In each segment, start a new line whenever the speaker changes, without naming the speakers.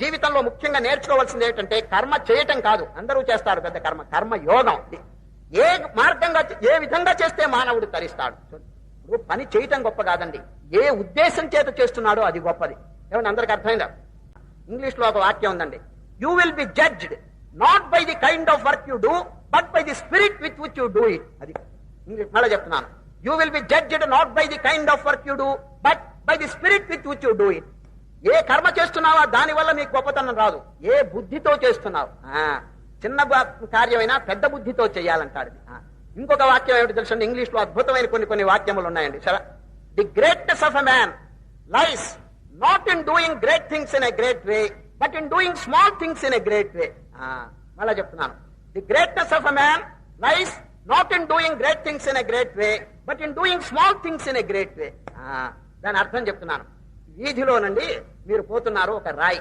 జీవితంలో ముఖ్యంగా నేర్చుకోవాల్సింది ఏంటంటే కర్మ చేయటం కాదు. అందరూ చేస్తారు పెద్ద కర్మ. కర్మ యోగం. ఏ మార్గంగా ఏ విధంగా చేస్తే మానవుడు తరిస్తాడు? పని చేయటం గొప్ప కాదండి. ఏ ఉద్దేశం చేత చేస్తున్నాడో అది గొప్పది. ఏమన్నా అందరికి అర్థమైందా? ఇంగ్లీష్లో ఒక వాక్యం ఉందండి. You will be judged not by the kind of work you do but by the spirit with which you do it అది ఇంగ్లీష్ మళ్ళీ చెప్తున్నాను. You will be judged not by the kind of work you do but by the spirit with which you do it ఏ కర్మ చేస్తున్నావా? దానివల్ల నీకు గొప్పతనం రాదు. ఏ బుద్ధితో చేస్తున్నావు? చిన్న కార్యమైనా పెద్ద బుద్ధితో చేయాలంటాడు. ఇంకొక వాక్యం ఏమిటి తెలుసు ఇంగ్లీష్లో అద్భుతమైన కొన్ని కొన్ని వాక్యములు ఉన్నాయండి. సరే. The greatness of a man lies not in doing great things in a great way but in doing small things in a great way మళ్ళా చెప్తున్నాను. The greatness of a man lies not in doing great things in a great way but in doing small things in a great way దాని అర్థం చెప్తున్నాను. వీధిలోనండి మీరు పోతున్నారు ఒక రాయి.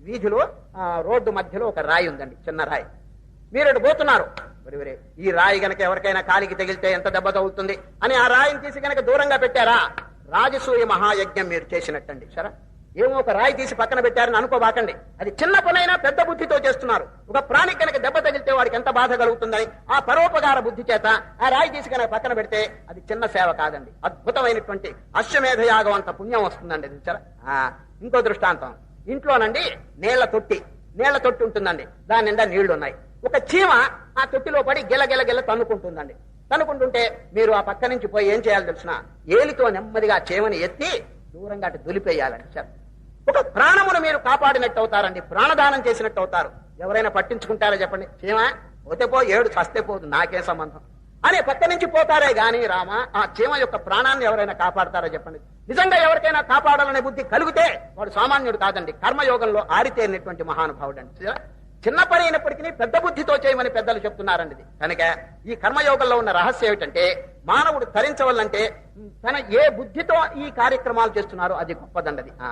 వీధిలో రోడ్డు మధ్యలో ఒక రాయి ఉందండి చిన్న రాయి. మీరు అటు పోతున్నారు. ఈ రాయి గనక ఎవరికైనా కాలికి తగిలితే ఎంత దెబ్బ తగులుతుంది? అని ఆ రాయిని తీసి గనక దూరంగా పెట్టారా? రాజసూయ మహాయజ్ఞం మీరు చేసినట్టండి సరే? ఏమో ఒక రాయి తీసి పక్కన పెట్టారని అనుకోబాకండి. అది చిన్న పనైనా పెద్ద బుద్ధితో చేస్తున్నారు. ఒక ప్రాణి కనుక దెబ్బ తగిలితే వాడికి ఎంత బాధ కలుగుతుందని ఆ పరోపకార బుద్ధి చేత ఆ రాయి తీసి కనుక పక్కన పెడితే అది చిన్న సేవ కాదండి. అద్భుతమైనటువంటి అశ్వమేధ యాగం అంత పుణ్యం వస్తుందండి ఇది చూసారా? ఆ ఇంకో దృష్టాంతం. ఇంట్లోనండి నీళ్ళ తొట్టి. నీళ్ళ తొట్టి ఉంటుందండి. దాని నిండా నీళ్ళు ఉన్నాయి ఒక చీమ ఆ తొట్టిలో పడి గిల గిల గిల తన్నుకుంటుందండి. తన్నుకుంటుంటే మీరు ఆ పక్క నుంచి పోయి ఏం చేయాలి తెలిసిన ఏలితో నెమ్మదిగా చీమని ఎత్తి దూరంగా అటు దులిపేయాలండి సార్ ఒక ప్రాణమును మీరు కాపాడినట్టు అవుతారండి ప్రాణదానం చేసినట్టు అవుతారు ఎవరైనా పట్టించుకుంటారో చెప్పండి? చీమ పోతే పో ఏడు చస్తే పోదు నాకే సంబంధం. అనే పక్క నుంచి పోతారే గాని రామ ఆ చీమ యొక్క ప్రాణాన్ని ఎవరైనా కాపాడతారో చెప్పండి? నిజంగా ఎవరికైనా కాపాడాలనే బుద్ధి కలిగితే వాడు సామాన్యుడు కాదండి. కర్మయోగంలో ఆరితేరినటువంటి మహానుభావుడు అండి చిన్న పని అయినప్పటికీ పెద్ద బుద్ధితో చేయమని పెద్దలు చెప్తున్నారండి కనుక ఈ కర్మయోగంలో ఉన్న రహస్యం ఏమిటంటే మానవుడు తరించవల్లంటే తన ఏ బుద్ధితో ఈ కార్యక్రమాలు చేస్తున్నారో అది గొప్పదండది. ఆ